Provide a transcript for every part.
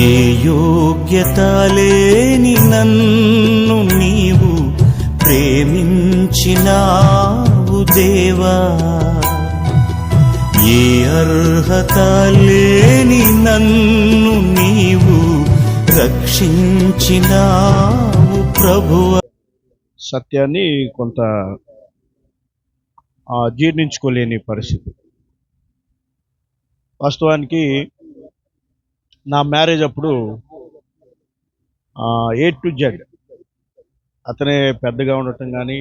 ఏ యోగ్యత లేని నన్ను నీవు ప్రేమించినావు దేవా. ఏ అర్హత లేని నన్ను నీవు రక్షించినావు ప్రభువ. సత్యాన్ని కొంత జీర్ణించుకోలేని పరిస్థితి. వాస్తవానికి నా మ్యారేజ్ అప్పుడు ఏ టు జెడ్ అతనే పెద్దగా ఉండటం కానీ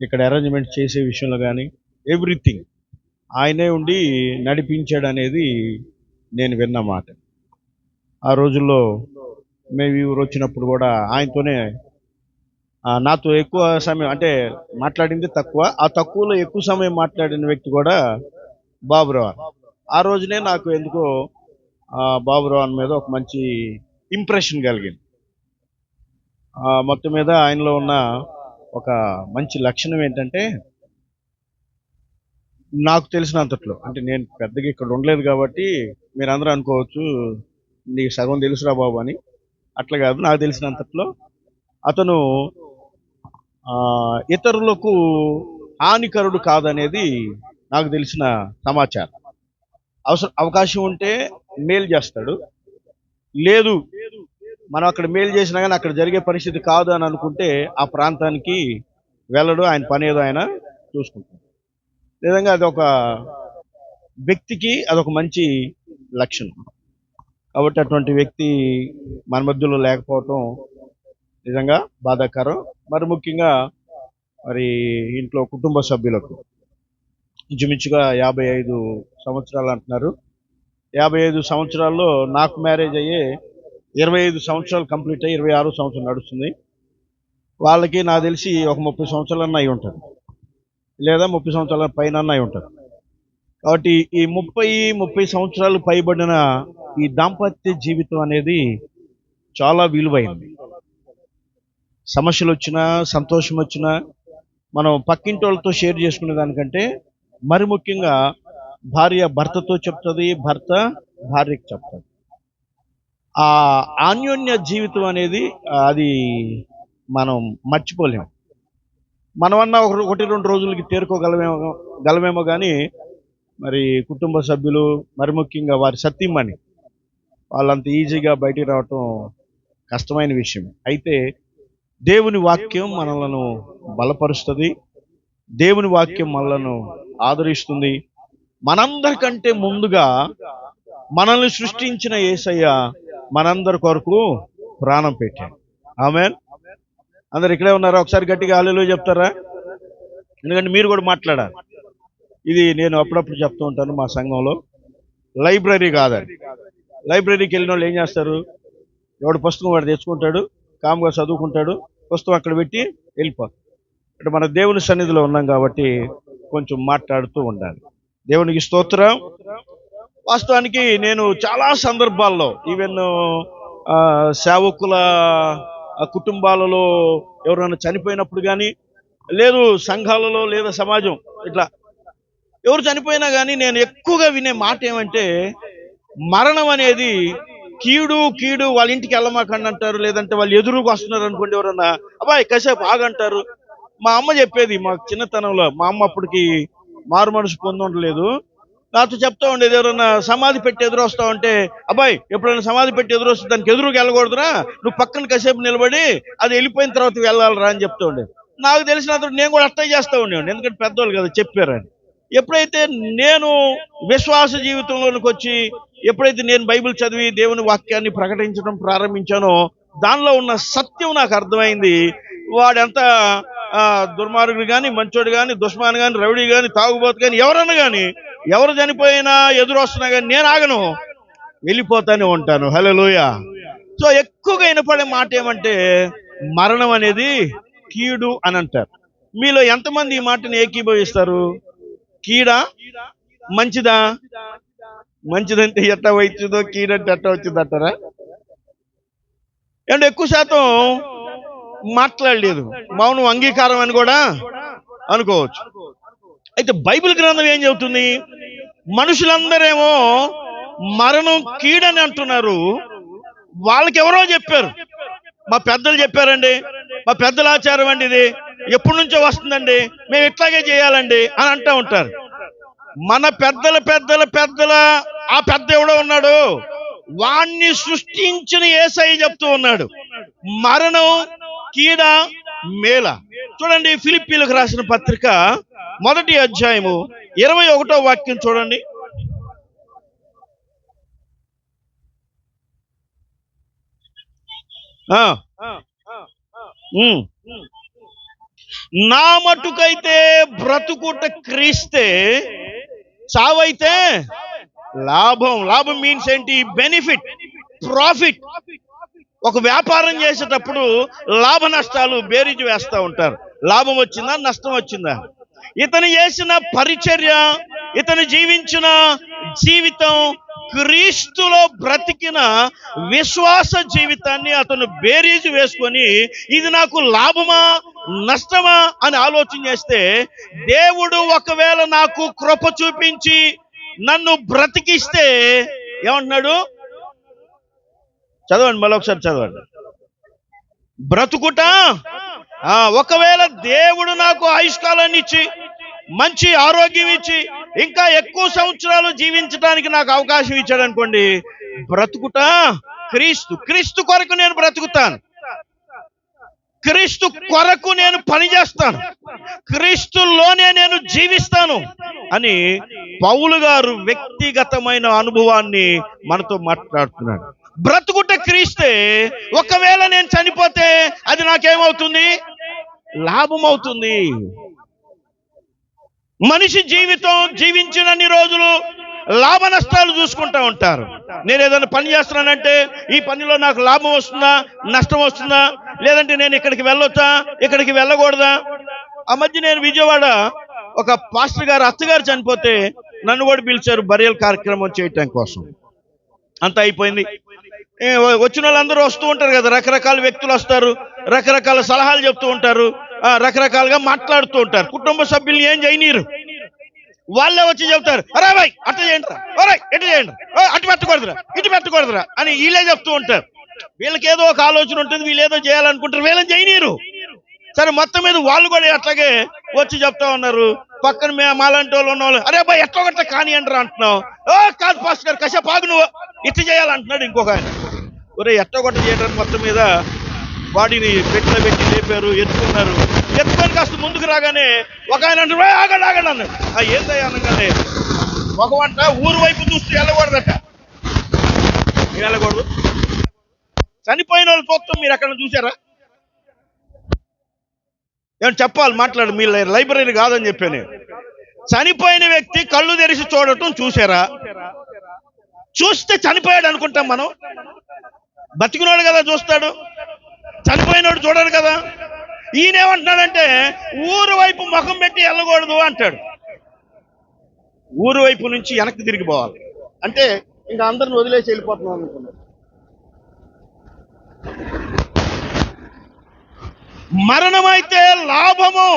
ఇక్కడ అరేంజ్మెంట్ చేసే విషయంలో కానీ ఎవ్రీథింగ్ ఆయనే ఉండి నడిపించాడు అనేది నేను విన్న మాట. ఆ రోజుల్లో మేము ఊరు వచ్చినప్పుడు కూడా ఆయనతోనే నాతో ఎక్కువ సమయం అంటే మాట్లాడింది తక్కువ. ఆ తక్కువలో ఎక్కువ సమయం మాట్లాడిన వ్యక్తి కూడా బాబురావు. ఆ రోజునే నాకు ఎందుకో బాబురావు మీద ఒక మంచి ఇంప్రెషన్ కలిగింది. మొత్తం మీద ఆయనలో ఉన్న ఒక మంచి లక్షణం ఏంటంటే నాకు తెలిసినంతట్లో అంటే నేను పెద్దగా ఇక్కడ ఉండలేదు కాబట్టి మీరందరూ అనుకోవచ్చు నీకు సగం తెలుసురా బాబు అని. అట్లా కాదు నాకు తెలిసినంతట్లో అతను ఇతరులకు హానికరుడు కాదనేది నాకు తెలిసిన సమాచారం. అవసరం అవకాశం ఉంటే మేలు చేస్తాడు. లేదు మనం అక్కడ మేలు చేసినా కానీ అక్కడ జరిగే పరిస్థితి కాదు అని అనుకుంటే ఆ ప్రాంతానికి వెళ్ళడు ఆయన పని ఏదో ఆయన చూసుకుంటాడు. నిజంగా అది ఒక వ్యక్తికి అదొక మంచి లక్షణం. కాబట్టి అటువంటి వ్యక్తి మన మధ్యలో లేకపోవటం నిజంగా బాధాకరం. మరి ముఖ్యంగా మరి ఇంట్లో కుటుంబ సభ్యులకు. ఇంచుమించుగా యాభై ఐదు సంవత్సరాలు అంటున్నారు. యాభై ఐదు సంవత్సరాల్లో నాకు మ్యారేజ్ అయ్యే ఇరవై ఐదు సంవత్సరాలు కంప్లీట్ అయ్యి ఇరవై ఆరు సంవత్సరం నడుస్తుంది. వాళ్ళకి నాకు తెలిసి ఒక ముప్పై సంవత్సరాలన్నా అయి ఉంటారు లేదా ముప్పై సంవత్సరాల పైన అయి ఉంటారు కాబట్టి ఈ ముప్పై ముప్పై సంవత్సరాలు పైబడిన ఈ దాంపత్య జీవితం అనేది చాలా విలువైంది. సమస్యలు వచ్చినా సంతోషం వచ్చినా మనం పక్కింటి వాళ్ళతో షేర్ చేసుకునే దానికంటే మరి ముఖ్యంగా భార్య భర్తతో చెప్తుంది భర్త భార్యకి చెప్తుంది. ఆ ఆన్యోన్య జీవితం అనేది అది మనం మర్చిపోలేము మనమన్నా ఒక ఒకటి రెండు రోజులకి తేరుకోగలమేమో గలమేమో కానీ మరి కుటుంబ సభ్యులు మరి ముఖ్యంగా వారి సత్యమని వాళ్ళంత ఈజీగా బయటికి రావటం కష్టమైన విషయం. అయితే దేవుని వాక్యం మనలను బలపరుస్తుంది దేవుని వాక్యం మనలను ఆదరిస్తుంది మనందరికంటే ముందుగా మనల్ని సృష్టించిన ఏసయ్య మనందరి కొరకు ప్రాణం పెట్టాడు. ఆమె అందరు ఇక్కడే ఉన్నారా? ఒకసారి గట్టిగా ఆలీలో చెప్తారా? ఎందుకంటే మీరు కూడా మాట్లాడాలి. ఇది నేను అప్పుడప్పుడు చెప్తూ ఉంటాను మా సంఘంలో. లైబ్రరీ కాదండి. లైబ్రరీకి వెళ్ళిన వాళ్ళు ఏం చేస్తారు? ఎవడు పుస్తకం వాడు తెచ్చుకుంటాడు కామ్గా చదువుకుంటాడు పుస్తకం అక్కడ పెట్టి వెళ్ళిపోతాడు. అంటే మన దేవుని సన్నిధిలో ఉన్నాం కాబట్టి కొంచెం మాట్లాడుతూ ఉండాలి. దేవునికి స్తోత్రం. వాస్తవానికి నేను చాలా సందర్భాల్లో ఈవెన్ ఆ, సేవకుల కుటుంబాలలో ఎవరైనా చనిపోయినప్పుడు కానీ లేదు సంఘాలలో లేదా సమాజం ఇట్లా ఎవరు చనిపోయినా కానీ నేను ఎక్కువగా వినే మాట ఏమంటే మరణం అనేది కీడు కీడు వాళ్ళ ఇంటికి వెళ్ళమాకండి అంటారు లేదంటే వాళ్ళు ఎదురుకు వస్తున్నారు అనుకోండి ఎవరన్నా అబ్బాయి కాసేపు ఆగంటారు. మా అమ్మ చెప్పేది మా చిన్నతనంలో మా అమ్మ అప్పటికి మారు మనసు పొంది నాతో చెప్తా ఉండేది ఎవరన్నా సమాధి పెట్టి ఎదురు వస్తా ఉంటే అబ్బాయి ఎప్పుడైనా సమాధి పెట్టి ఎదురొస్తే దానికి ఎదురుకు వెళ్ళకూడదురా. నువ్వు పక్కన కాసేపు నిలబడి అది వెళ్ళిపోయిన తర్వాత వెళ్ళాలరా అని చెప్తూ ఉండేది. నాకు తెలిసినంత నేను కూడా అట్టే చేస్తా ఉండేవాడిని. ఎందుకంటే పెద్దవాళ్ళు కదా చెప్పారని ఎప్పుడైతే నేను విశ్వాస జీవితంలోనికి వచ్చి ఎప్పుడైతే నేను బైబిల్ చదివి దేవుని వాక్యాన్ని ప్రకటించడం ప్రారంభించానో దానిలో ఉన్న సత్యం నాకు అర్థమైంది. వాడెంత దుర్మార్గుడు కానీ మంచోడు కానీ దుష్మాన్ కానీ రౌడీ కానీ తాగుబోతు కానీ ఎవరన్నా కానీ ఎవరు చనిపోయినా ఎదురు వస్తున్నా కానీ నేను ఆగను. వెళ్ళిపోతానే ఉంటాను. హలో సో ఎక్కువగా వినపడే మాట ఏమంటే మరణం అనేది కీడు అని అంటారు. మీలో ఎంతమంది ఈ మాటని ఏకీభవిస్తారు? కీడా? మంచిదా? మంచిదంటే ఎట్ట వచ్చిందో కీడంటే ఎట్ట వచ్చింది అంటారా అంటే ఎక్కువ శాతం మాట్లాడలేదు. మౌనం అంగీకారం అని కూడా అనుకోవచ్చు. అయితే బైబిల్ గ్రంథం ఏం చెబుతుంది? మనుషులందరేమో మరణం కీడని అంటున్నారు. వాళ్ళకి ఎవరో చెప్పారు. మా పెద్దలు చెప్పారండి. మా పెద్దల ఆచారం అండి ఇది. ఎప్పటి నుంచో వస్తుందండి. మేము ఇట్లాగే చేయాలండి అని అంటూ ఉంటారు. మన పెద్దల పెద్దల పెద్దల ఆ పెద్ద ఎవడో ఉన్నాడు. వాణ్ణి సృష్టించిన ఏసై చెప్తూ ఉన్నాడు. మరణం కీడ మేల చూడండి ఫిలిప్పీలకు రాసిన పత్రిక మొదటి అధ్యాయము ఇరవై ఒకటో వాక్యం చూడండి. నా మటుకైతే బ్రతుకుట క్రీస్తే చావైతే లాభం. లాభం మీన్స్ ఏంటి? బెనిఫిట్ ప్రాఫిట్ ఒక వ్యాపారం చేసేటప్పుడు లాభ నష్టాలు బేరీజు వేస్తూ ఉంటారు. లాభం వచ్చిందా నష్టం వచ్చిందా? ఇతను చేసిన పరిచర్య ఇతను జీవించిన జీవితం క్రీస్తులో బ్రతికిన విశ్వాస జీవితాన్ని అతను బేరీజు వేసుకొని ఇది నాకు లాభమా నష్టమా అని ఆలోచన చేస్తే దేవుడు ఒకవేళ నాకు కృప చూపించి నన్ను బ్రతికిస్తే ఏమంటున్నాడు? చదవండి మళ్ళీ ఒకసారి చదవండి. బ్రతుకుట? ఒకవేళ దేవుడు నాకు ఆయుష్కాలాన్ని ఇచ్చి మంచి ఆరోగ్యం ఇచ్చి ఇంకా ఎక్కువ సంవత్సరాలు జీవించడానికి నాకు అవకాశం ఇచ్చాడు అనుకోండి బ్రతుకుట? క్రీస్తు క్రీస్తు కొరకు నేను బ్రతుకుతాను. క్రీస్తు కొరకు నేను పని చేస్తాను. క్రీస్తులోనే నేను జీవిస్తాను అని పౌలు గారు వ్యక్తిగతమైన అనుభవాన్ని మనతో మాట్లాడుతున్నాడు. బ్రతుకుట క్రీస్తే ఒకవేళ నేను చనిపోతే అది నాకేమవుతుంది? లాభం అవుతుంది మనిషి జీవితం జీవించినన్ని రోజులు లాభ నష్టాలు చూసుకుంటా ఉంటారు. నేను ఏదైనా పని చేస్తున్నానంటే ఈ పనిలో నాకు లాభం వస్తుందా నష్టం వస్తుందా? లేదంటే నేను ఇక్కడికి వెళ్ళొచ్చా ఇక్కడికి వెళ్ళకూడదా? ఆ మధ్య నేను విజయవాడ ఒక పాస్టర్ గారు అత్తగారు చనిపోతే నన్ను కూడా పిలిచారు బరియల్ కార్యక్రమం చేయటం కోసం. అంత అయిపోయింది. వచ్చిన వాళ్ళందరూ వస్తూ ఉంటారు కదా రకరకాల వ్యక్తులు వస్తారు రకరకాల సలహాలు చెప్తూ ఉంటారు ఆ, రకరకాలుగా మాట్లాడుతూ ఉంటారు. కుటుంబ సభ్యులు ఏం చేయనీరు. వాళ్ళే వచ్చి చెప్తారు అరే బాయ్ అట్ట చేయండి అరే ఇటు చేయండి ఓ, అటు పెట్టకూడదురా ఇటు పెట్టకూడదురా అని వీళ్ళే చెప్తూ ఉంటారు. వీళ్ళకి ఏదో ఒక ఆలోచన ఉంటుంది వీళ్ళు ఏదో చేయాలనుకుంటారు వీళ్ళని చేయనీరు. సరే మొత్తం మీద వాళ్ళు కూడా అట్లాగే వచ్చి చెప్తా ఉన్నారు. పక్కన మే మాలాంటి వాళ్ళు ఉన్న వాళ్ళు అరే బాయ్ ఎట్లా గట్ట కానీ అంటారు అంటున్నావు. ఓ కాదు పాస్ గారు కసేపు ఆగు నువ్వు ఇట్లా చేయాలంటున్నాడు ఇంకొక ఆయన. ఒరే ఎట్టగొట్ట చేయడానికి మొత్తం మీద వాడిని పెట్టిన పెట్టి లేపారు ఎత్తుకున్నారు. ఎత్తుకొని కాస్త ముందుకు రాగానే ఒక ఆయన అంటే ఆగండి ఆగండి అన్నాడు. ఆ ఏందయ్య అనగానే మగవంట ఊరు వైపు చూస్తూ వెళ్ళకూడదట. వెళ్ళకూడదు. చనిపోయిన వాళ్ళు చూస్తాం మీరు ఎక్కడ చూసారా ఏమన్నా చెప్పాలి మాట్లాడు. మీ లైబ్రరీ కాదని చెప్పాను నేను. చనిపోయిన వ్యక్తి కళ్ళు తెరిచి చూడటం చూసారా చూస్తే చనిపోయాడు అనుకుంటాం మనం. బతికినోడు కదా చూస్తాడు. చనిపోయినోడు చూడడు కదా. ఈయన ఏమంటున్నాడంటే ఊరు వైపు ముఖం పెట్టి వెళ్ళకూడదు అంటాడు. ఊరు వైపు నుంచి వెనక్కి తిరిగిపోవాలి అంటే ఇంకా అందరిని వదిలేసి వెళ్ళిపోతున్నాం అనుకున్నాడు. మరణమైతే లాభము.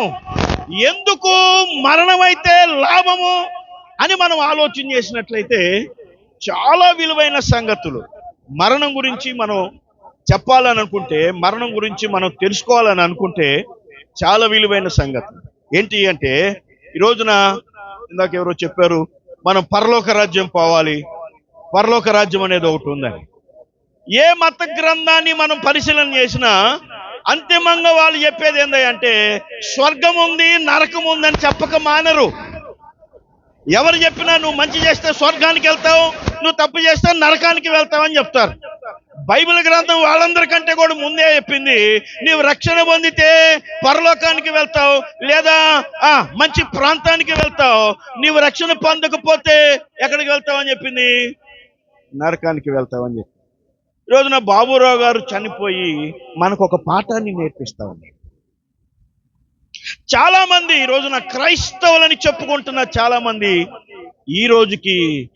ఎందుకు మరణమైతే లాభము అని మనం ఆలోచన చేసినట్లయితే చాలా విలువైన సంగతులు. మరణం గురించి మనం చెప్పాలని అనుకుంటే మరణం గురించి మనం తెలుసుకోవాలని అనుకుంటే చాలా విలువైన సంగతి. ఏంటి అంటే ఈ రోజున ఇందాక ఎవరో చెప్పారు మనం పరలోక రాజ్యం పోవాలి. పరలోక రాజ్యం అనేది ఒకటి ఉందని ఏ మత గ్రంథాన్ని మనం పరిశీలన చేసినా అంతిమంగా వాళ్ళు చెప్పేది ఏందంటే స్వర్గం ఉంది నరకం ఉంది అని చెప్పక మానరు. ఎవరు చెప్పినా నువ్వు మంచి చేస్తే స్వర్గానికి వెళ్తావు నువ్వు తప్పు చేస్తే నరకానికి వెళ్తావు అని చెప్తారు. బైబిల్ గ్రంథం వాళ్ళందరికంటే కూడా ముందే చెప్పింది నీవు రక్షణ పొందితే పరలోకానికి వెళ్తావు లేదా ఆ మంచి ప్రాంతానికి వెళ్తావు. నీవు రక్షణ పొందకపోతే ఎక్కడికి వెళ్తావు అని చెప్పింది? నరకానికి వెళ్తావు అని చెప్పి ఈ రోజున బాబురావు గారు చనిపోయి మనకు ఒక పాఠాన్ని నేర్పిస్తా ఉంది చాలా మంది ఈ రోజున క్రైస్తవులని చెప్పుకుంటున్న చాలా మంది ఈ రోజుకి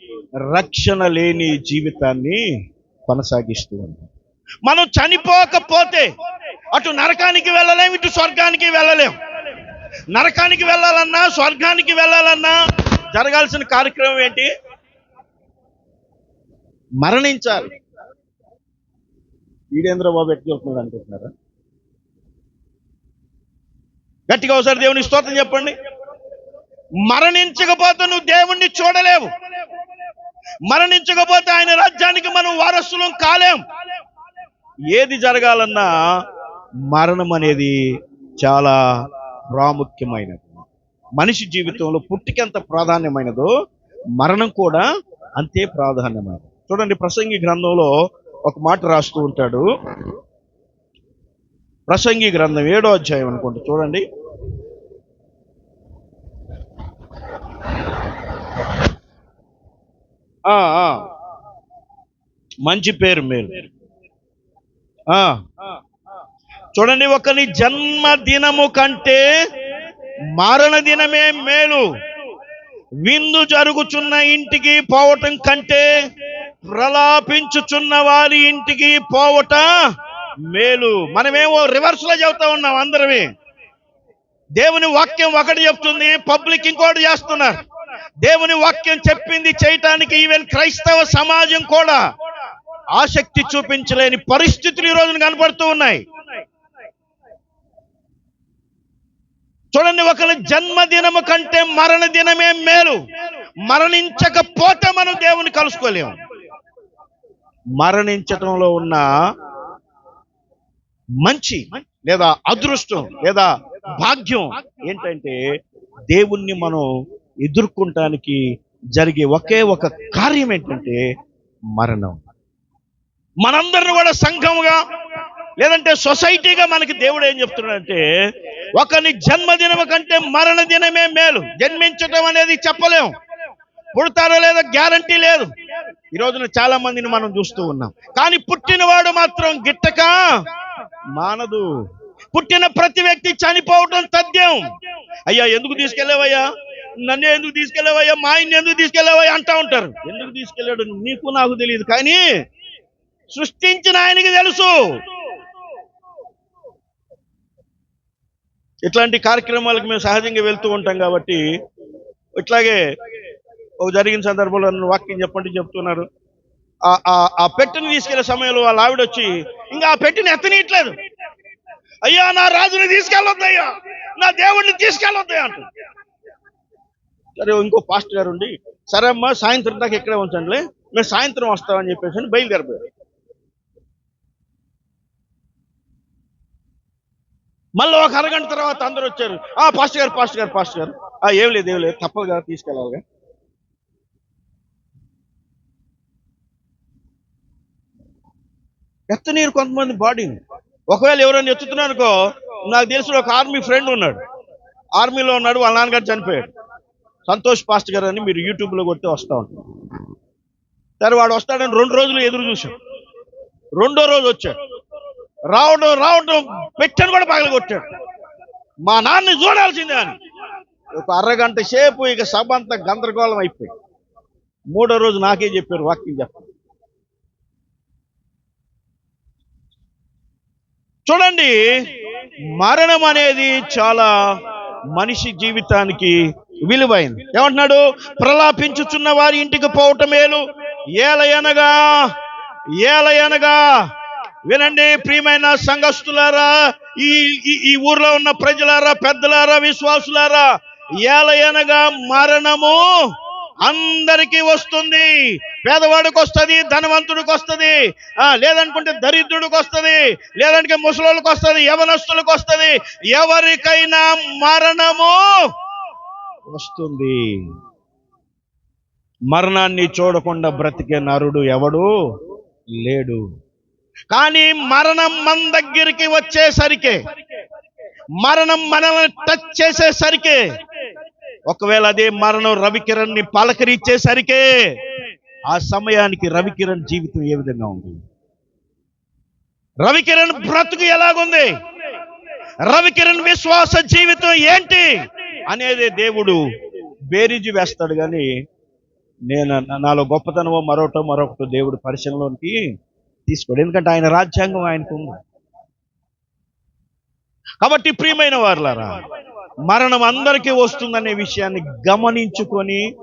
రక్షణ లేని జీవితాన్ని కొనసాగిస్తూ ఉన్నారు. మనం చనిపోకపోతే అటు నరకానికి వెళ్ళలేం ఇటు స్వర్గానికి వెళ్ళలేం. నరకానికి వెళ్ళాలన్నా స్వర్గానికి వెళ్ళాలన్నా జరగాల్సిన కార్యక్రమం ఏంటి? మరణించాలి. వీడేంద్రబాబు ఎట్లా చెప్తున్నాడు అనుకుంటున్నారా? గట్టిగా ఒకసారి దేవుని స్తోత్రం చెప్పండి. మరణించకపోతే నువ్వు దేవుణ్ణి చూడలేవు. మరణించకపోతే ఆయన రాజ్యానికి మనం వారసులం కాలేం. ఏది జరగాలన్నా మరణం అనేది చాలా ప్రాముఖ్యమైనది. మనిషి జీవితంలో పుట్టికి ఎంత ప్రాధాన్యమైనదో మరణం కూడా అంతే ప్రాధాన్యమైనది. చూడండి ప్రసంగి గ్రంథంలో ఒక మాట రాస్తూ ఉంటాడు. ప్రసంగి గ్రంథం ఏడో అధ్యాయం అనుకుంటా. చూడండి. మంచి పేరు మీరు. ఆ. చూడండి ఒకని జన్మదినము కంటే మరణ దినమే మేలు. విందు జరుగుచున్న ఇంటికి పోవటం కంటే ప్రలాపించుచున్న వారి ఇంటికి పోవట మేలు. మనమేమో రివర్స్లో చెబుతా ఉన్నాం అందరమే. దేవుని వాక్యం ఒకటి చెప్తుంది పబ్లిక్ ఇంకోటి చేస్తున్నారు దేవుని వాక్యం చెప్పింది చేయటానికి ఈవెన్ క్రైస్తవ సమాజం కూడా ఆసక్తి చూపించలేని పరిస్థితులు ఈ రోజున కనపడుతూ ఉన్నాయి. చూడండి ఒకరి జన్మదినము కంటే మరణ దినమే మేలు. మరణించకపోతే మనం దేవుని కలుసుకోలేము మరణించటంలో ఉన్న మంచి లేదా అదృష్టం లేదా భాగ్యం ఏంటంటే దేవుణ్ణి మనం ఎదుర్కొంటానికి జరిగే ఒకే ఒక కార్యం ఏంటంటే మరణం. మనందరిని కూడా సంఘముగా లేదంటే సొసైటీగా మనకి దేవుడు ఏం చెప్తున్నాడంటే ఒకని జన్మదినం కంటే మరణ దినమే మేలు. జన్మించటం అనేది చెప్పలేం. పుడతారో లేదో గ్యారంటీ లేదు. ఈ రోజున చాలా మందిని మనం చూస్తూ ఉన్నాం. కానీ పుట్టినవాడు మాత్రం గిట్టక మానదు. పుట్టిన ప్రతి వ్యక్తి చనిపోవటం తథ్యం. అయ్యా ఎందుకు తీసుకెళ్ళావయ్యా? నన్ను ఎందుకు తీసుకెళ్ళావయ్యా? మా ఆయన్ని ఎందుకు తీసుకెళ్ళావయ్యా? అంటా ఉంటారు. ఎందుకు తీసుకెళ్ళాడు? నీకు నాకు తెలియదు. కానీ సృష్టించిన ఆయనకి తెలుసు. ఇట్లాంటి కార్యక్రమాలకు మేము సహజంగా వెళ్తూ ఉంటాం కాబట్టి ఇట్లాగే ఒక జరిగిన సందర్భంలో నన్ను వాక్యం చెప్పండి చెప్తున్నారు. ఆ- పెట్టిని పెట్టెని తీసుకెళ్ళే సమయంలో వాళ్ళ ఆవిడ వచ్చి ఇంకా ఆ పెట్టెని ఎత్తనీయట్లేదు. అయ్యా నా రాజుని తీసుకెళ్ళొద్దయ్యా. నా దేవుడిని తీసుకెళ్ళొద్దయ్యా. అంట. సరే ఇంకో పాస్ట్ గారు ఉండి సరే అమ్మా సాయంత్రం దాకా ఇక్కడే ఉంచండిలే. మేము సాయంత్రం వస్తామని చెప్పేసి అని బయలుదేరిపోయారు. మళ్ళీ ఒక అరగంట తర్వాత అందరూ వచ్చారు. ఆ పాస్టర్ గారు పాస్టర్ గారు పాస్టర్ గారు. ఆ ఏం లేదు ఏం లేదు తప్పదు కదా తీసుకెళ్ళాలిగా. ఎత్తనీరు కొంతమంది బాడీని ఒకవేళ ఎవరైనా ఎత్తుతున్నారు అనుకో నాకు తెలిసిన ఒక ఆర్మీ ఫ్రెండ్ ఉన్నాడు. ఆర్మీలో ఉన్నాడు వాళ్ళ నాన్నగారు చనిపోయాడు. సంతోష్ పాస్ట్ గారు అని మీరు యూట్యూబ్లో కొడితే వస్తూ ఉంటారు. సరే వాడు వస్తాడని రెండు రోజులు ఎదురు చూశాడు రెండో రోజు వచ్చాడు. రావడం రావడం పెట్టని కూడా పగల కొట్టాడు మా నాన్నని చూడాల్సిందే అని. ఒక అరగంట సేపు ఇక సభ అంతా గందరగోళం అయిపోయి మూడో రోజు నాకే చెప్పారు వాక్యం చెప్పారు చూడండి మరణం అనేది చాలా మనిషి జీవితానికి విలువైంది. ఏమంటున్నాడు? ప్రలాపించుచున్న వారి ఇంటికి పోవటం మేలు. ఏలయనగా ఏలయనగా వినండి ప్రియమైన సంఘస్థులారా ఈ ఈ- ఈ ఊర్లో ఉన్న ప్రజలారా పెద్దలారా విశ్వాసులారా ఏలయనగా మరణము అందరికీ వస్తుంది. పేదవాడికి వస్తుంది ధనవంతుడికి వస్తుంది. లేదనుకుంటే దరిద్రుడికి వస్తుంది లేదంటే ముసలోళ్ళకి వస్తుంది యవనస్తులకు వస్తుంది. ఎవరికైనా మరణము వస్తుంది. మరణాన్ని చూడకుండా బ్రతికే నరుడు ఎవడు? లేడు. కానీ మరణం మన దగ్గరికి వచ్చేసరికి మరణం మనల్ని టచ్ చేసేసరికి ఒకవేళ అదే మరణం రవికిరణ్ని పలకరించేసరికే ఆ సమయానికి రవికిరణ్ జీవితం ఏ విధంగా ఉంది? రవికిరణ్ బ్రతుకు ఎలాగుంది? రవికిరణ్ విశ్వాస జీవితం ఏంటి? అనేది దేవుడు బేరీజు వేస్తాడు కానీ నేను నాలో గొప్పతనమో మరోటో మరొకటో దేవుడు పరిశీలనలోనికి తీసుకోడు. ఎందుకంటే ఆయన రాజ్యాంగం ఆయనకు ఉంది కాబట్టి ప్రియమైన వారులారా మరణం అందరికీ వస్తుందనే విషయాన్ని గమనించుకొని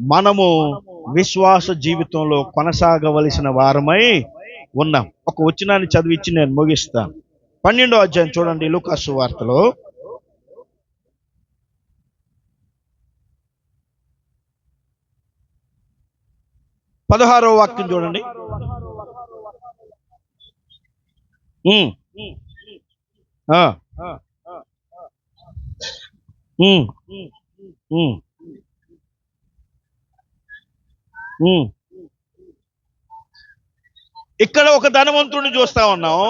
మనము విశ్వాస జీవితంలో కొనసాగవలసిన వారమై ఉన్నాం. ఒక వచనాన్ని చదివించి నేను ముగిస్తాను. పన్నెండో అధ్యాయం చూడండి లుకాసు వార్తలో. పదహారో వాక్యం చూడండి. ఆ. ఇక్కడ ఒక ధనవంతుడిని చూస్తా ఉన్నాం.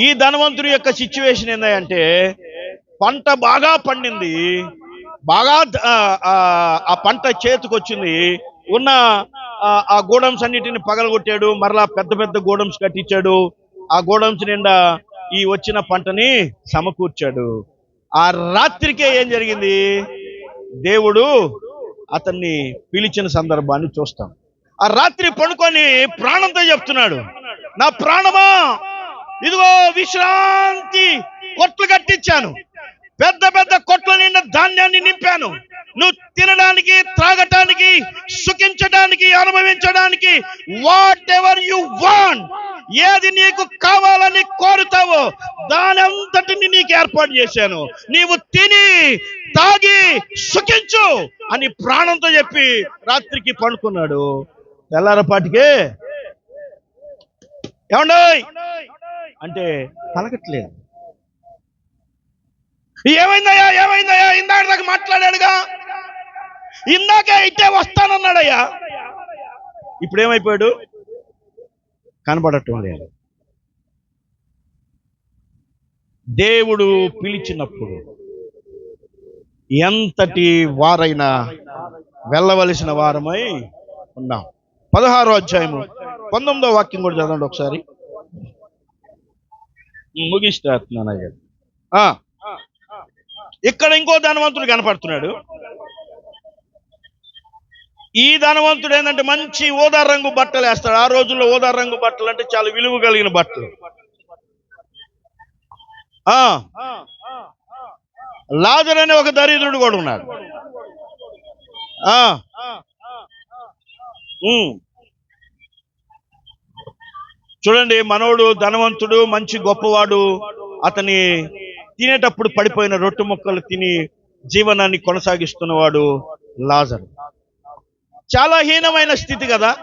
ఈ ధనవంతుడి యొక్క సిచ్యువేషన్ ఏంటంటే పంట బాగా పండింది బాగా ఆ, పంట చేతికి పంట చేతికొచ్చింది ఉన్న ఆ, ఆ గోడమ్స్ అన్నిటిని పగలగొట్టాడు మరలా పెద్ద పెద్ద గోడమ్స్ కట్టించాడు ఆ గోడమ్స్ నిండా ఈ వచ్చిన పంటని సమకూర్చాడు. ఆ రాత్రికే ఏం జరిగింది? దేవుడు అతన్ని పిలిచిన సందర్భాన్ని చూస్తాం. ఆ రాత్రి పడుకొని ప్రాణంతో చెప్తున్నాడు. నా ప్రాణమా? ఇదిగో విశ్రాంతి కొట్లు కట్టించాను. పెద్ద పెద్ద కొట్ల నిండా ధాన్యాన్ని నింపాను. నువ్వు తినడానికి త్రాగటానికి సుఖించడానికి అనుభవించడానికి వాట్ ఎవర్ యు వాంట్ ఏది నీకు కావాలని కోరుతావో దాని అంతటిని నీకు ఏర్పాటు చేశాను. నీవు తిని తాగి సుఖించు అని ప్రాణంతో చెప్పి రాత్రికి పండుకున్నాడు. తెల్లారపాటికే ఏమండోయ్? అంటే పలకట్లేదు. ఏమైందయ్యా? ఏమైందయ్యా? ఇందాక మాట్లాడాడుగా. ఇందాకే ఇట్టే వస్తానన్నాడయ్యా. ఇప్పుడు ఏమైపోయాడు కనపడటం లేదు దేవుడు పిలిచినప్పుడు ఎంతటి వారైనా వెళ్ళవలసిన వారమై ఉన్నాం. పదహారో అధ్యాయము. పంతొమ్మిదో వాక్యం కూడా చదవండి ఒకసారి. ఆ. ఇక్కడ ఇంకో ధనవంతుడు కనపడుతున్నాడు. ఈ ధనవంతుడు ఏంటంటే మంచి ఓదా రంగు బట్టలు వేస్తాడు. ఆ రోజుల్లో ఓదా రంగు బట్టలు అంటే చాలా విలువ కలిగిన బట్టలు. ఆ. లాజర్ అనే ఒక దరిద్రుడు కూడా ఉన్నాడు. ఆ. ఉమ్. చూడండి మనోడు ధనవంతుడు మంచి గొప్పవాడు. అతని తినేటప్పుడు పడిపోయిన రొట్టె ముక్కలు తిని జీవనాన్ని కొనసాగిస్తున్నవాడు లాజర్. చాలా హీనమైన స్థితి కదా.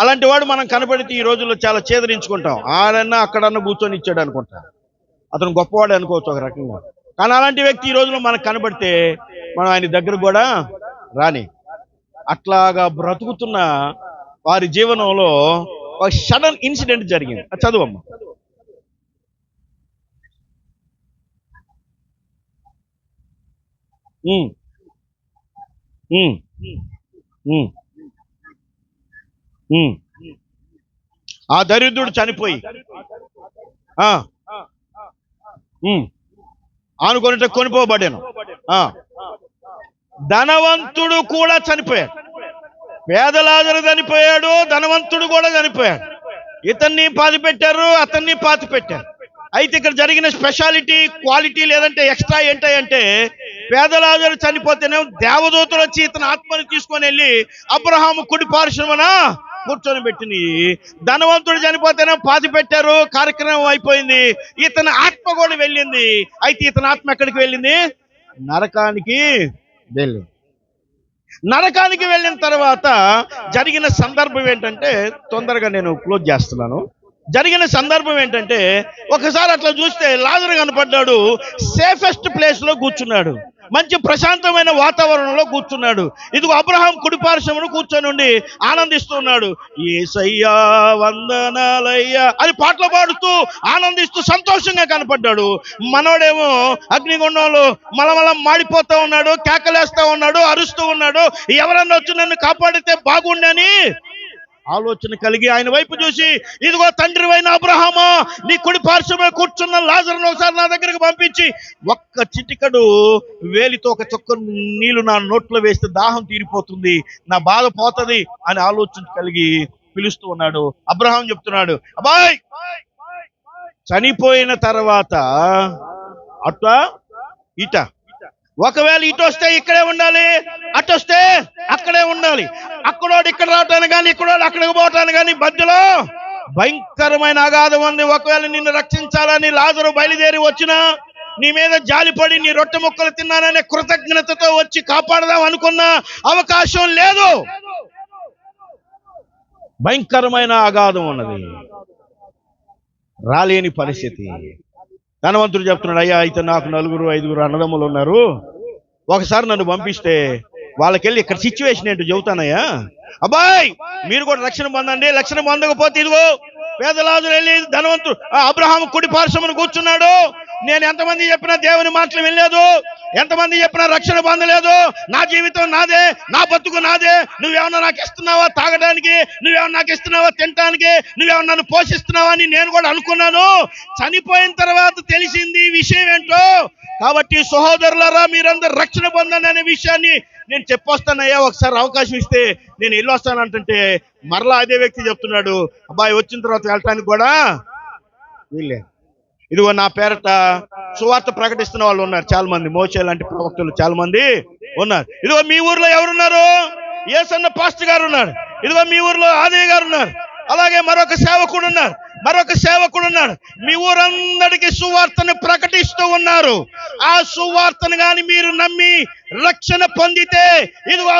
అలాంటి వాడు మనం కనబడితే ఈ రోజుల్లో చాలా చేదరించుకుంటాం. ఆడన్నా అక్కడన్నా కూర్చొని ఇచ్చాడు అనుకుంటాం. అతను గొప్పవాడు అనుకోవచ్చు ఒక రకంగా. కానీ అలాంటి వ్యక్తి ఈ రోజుల్లో మనకు కనబడితే మనం ఆయన దగ్గర కూడా రాని. అట్లాగా బ్రతుకుతున్న వారి జీవనంలో ఒక సడన్ ఇన్సిడెంట్ జరిగింది. అది చదువమ్మ. Mm. Mm. ఆ దరిద్రుడు చనిపోయి. ఆ. కొనిపోబడాను ధనవంతుడు కూడా చనిపోయాడు. పేదలాజరు చనిపోయాడు ధనవంతుడు కూడా చనిపోయాడు. ఇతన్ని పాతి పెట్టారు అతన్ని పాతి పెట్టారు అయితే ఇక్కడ జరిగిన స్పెషాలిటీ క్వాలిటీ లేదంటే ఎక్స్ట్రా ఏంటంటే పేదలాజరు చనిపోతేనే దేవదూతలు వచ్చి ఇతని ఆత్మని తీసుకొని వెళ్ళి అబ్రహాము కుడి పార్శ్వమన కూర్చొని పెట్టింది. ధనవంతుడు చనిపోతేనే పాతి పెట్టారు కార్యక్రమం అయిపోయింది. ఇతని ఆత్మ కూడా వెళ్ళింది. అయితే ఇతని ఆత్మ ఎక్కడికి వెళ్ళింది? నరకానికి వెళ్ళింది. నరకానికి వెళ్ళిన తర్వాత జరిగిన సందర్భం ఏంటంటే తొందరగా నేను క్లోజ్ చేస్తున్నాను. జరిగిన సందర్భం ఏంటంటే ఒకసారి అట్లా చూస్తే లాజర్ కనపడ్డాడు సేఫెస్ట్ ప్లేస్లో కూర్చున్నాడు. మంచి ప్రశాంతమైన వాతావరణంలో కూర్చున్నాడు. ఇదిగో అబ్రహాం కుడిపార్శ్వమును కూర్చొని ఆనందిస్తున్నాడు. ఏసయ్యా వందనాలయ్యా అని పాటలు పాడుతూ ఆనందిస్తూ సంతోషంగా కనపడ్డాడు. మనోడేమో అగ్నిగుండంలో మలమలం మాడిపోతా ఉన్నాడు కేకలేస్తా ఉన్నాడు అరుస్తూ ఉన్నాడు. ఎవరన్నా వచ్చి నన్ను కాపాడితే బాగుండని ఆలోచన కలిగి ఆయన వైపు చూసి ఇదిగో తండ్రి అయిన అబ్రహమా నీ కుడి పార్శ్వమే కూర్చున్న లాజర్ను ఒకసారి నా దగ్గరకు పంపించి ఒక్క చిటికడు వేలితో ఒక చొక్క నీళ్ళు నా నోట్లో వేస్తే దాహం తీరిపోతుంది నా బాధ పోతది అని ఆలోచన కలిగి పిలుస్తూ ఉన్నాడు. అబ్రహాం చెప్తున్నాడు అబ్బాయ్ చనిపోయిన తర్వాత అట్ట ఇట ఒకవేళ ఇటు వస్తే ఇక్కడే ఉండాలి అటు వస్తే అక్కడే ఉండాలి. అక్కడోడు ఇక్కడ రావటానికి కానీ ఇక్కడోడు అక్కడికి పోవటానికి కానీ మధ్యలో భయంకరమైన అగాధం ఉంది. ఒకవేళ నిన్ను రక్షించాలని లాజరు బయలుదేరి వచ్చినా నీ మీద జాలిపడి నీ రొట్టె ముక్కలు తిన్నాననే కృతజ్ఞతతో వచ్చి కాపాడదాం అనుకున్న అవకాశం లేదు. భయంకరమైన అగాధం ఉన్నది. రాలేని పరిస్థితి. ధనవంతుడు చెప్తున్నాడు అయ్యా అయితే నాకు నలుగురు ఐదుగురు అన్నదమ్ములు ఉన్నారు. ఒకసారి నన్ను పంపిస్తే వాళ్ళకెళ్ళి ఇక్కడ సిచ్యువేషన్ ఏంటో చెబుతానయ్యా. అబ్బాయ్ మీరు కూడా రక్షణ పొందండి రక్షణ పొందకపోతే ఇదిగో పేదలాజులు వెళ్ళి ధనవంతుడు అబ్రహాం కుడి పార్శ్వమును కూర్చున్నాడు. నేను ఎంతమంది చెప్పినా దేవుని మాటలు వినలేదు. ఎంతమంది చెప్పినా రక్షణ పొందలేదు. నా జీవితం నాదే నా బతుకు నాదే. నువ్వేమన్నా నాకు ఇస్తున్నావా తాగడానికి? నువ్వేమన్నా నాకు ఇస్తున్నావా తినడానికి నువ్వేమన్నా నన్ను పోషిస్తున్నావా అని నేను కూడా అనుకున్నాను. చనిపోయిన తర్వాత తెలిసింది విషయం ఏంటో? కాబట్టి సహోదరులరా మీరందరూ రక్షణ పొందండి అనే విషయాన్ని నేను చెప్పొస్తానయ్యా. ఒకసారి అవకాశం ఇస్తే నేను ఇల్లు వస్తానంటుంటే మరలా అదే వ్యక్తి చెప్తున్నాడు. అబ్బాయి వచ్చిన తర్వాత వెళ్ళటానికి కూడా వీళ్ళే ఇదిగో నా పేరట సువార్త ప్రకటిస్తున్న వాళ్ళు ఉన్నారు. చాలా మంది మోచే లాంటి ప్రవక్తలు చాలా మంది ఉన్నారు. ఇదిగో మీ ఊర్లో ఎవరున్నారు? ఏసన్న పాస్టర్ గారు ఉన్నారు. ఇదిగో మీ ఊర్లో ఆదయ్య గారు ఉన్నారు. అలాగే మరొక సేవకుడు ఉన్నారు. మరొక సేవకుడు ఉన్నాడు మీ ఊరందరికీ సువార్తను ప్రకటిస్తూ ఉన్నారు. ఆ సువార్తను గాని మీరు నమ్మి రక్షణ పొందితే ఇదిగో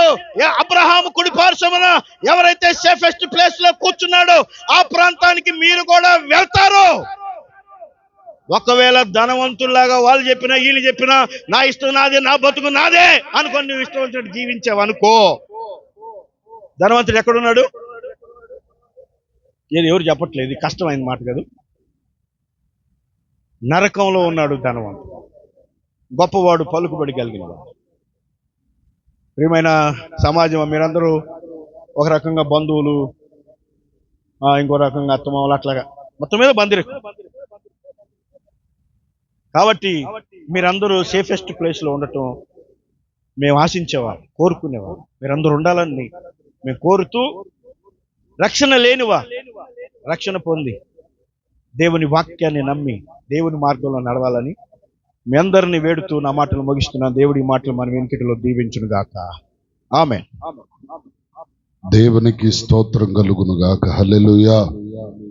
అబ్రహాం కుడి పార్శ్వమున ఎవరైతే సేఫెస్ట్ ప్లేస్లో కూర్చున్నాడో ఆ ప్రాంతానికి మీరు కూడా వెళ్తారు. ఒకవేళ ధనవంతుల్లాగా వాళ్ళు చెప్పినా వీళ్ళు చెప్పినా నా ఇష్టం నాదే నా బతుకు నాదే అనుకొని నువ్వు ఇష్టం వచ్చినట్టు జీవించావు అనుకో ధనవంతుడు ఎక్కడున్నాడు? ఏది ఎవరు చెప్పట్లేదు ఇది కష్టమైన మాట కాదు. నరకంలో ఉన్నాడు ధనవంతుడు. గొప్పవాడు పలుకుబడి కలిగిన వాడు ప్రియమైన సమాజం మీరందరూ ఒక రకంగా బంధువులు ఆ, ఇంకో రకంగా అత్తమామలు అట్లాగా. మొత్తం మీద బందిరు కాబట్టి మీరందరూ సేఫెస్ట్ ప్లేస్లో ఉండటం మేము ఆశించేవాళ్ళం కోరుకునేవాళ్ళం మీరందరూ ఉండాలని మేము కోరుతూ రక్షణ లేనివా? రక్షణ పొంది దేవుని వాక్యాన్ని నమ్మి దేవుని మార్గంలో నడవాలని మీ అందరిని వేడుతూ నా మాటలు ముగిస్తున్నాను దేవుడి మాటలు మన వెనుకటిలో దీవించును గాక. ఆమె దేవునికి స్తోత్రం కలుగును గాక. హల్లెలూయా.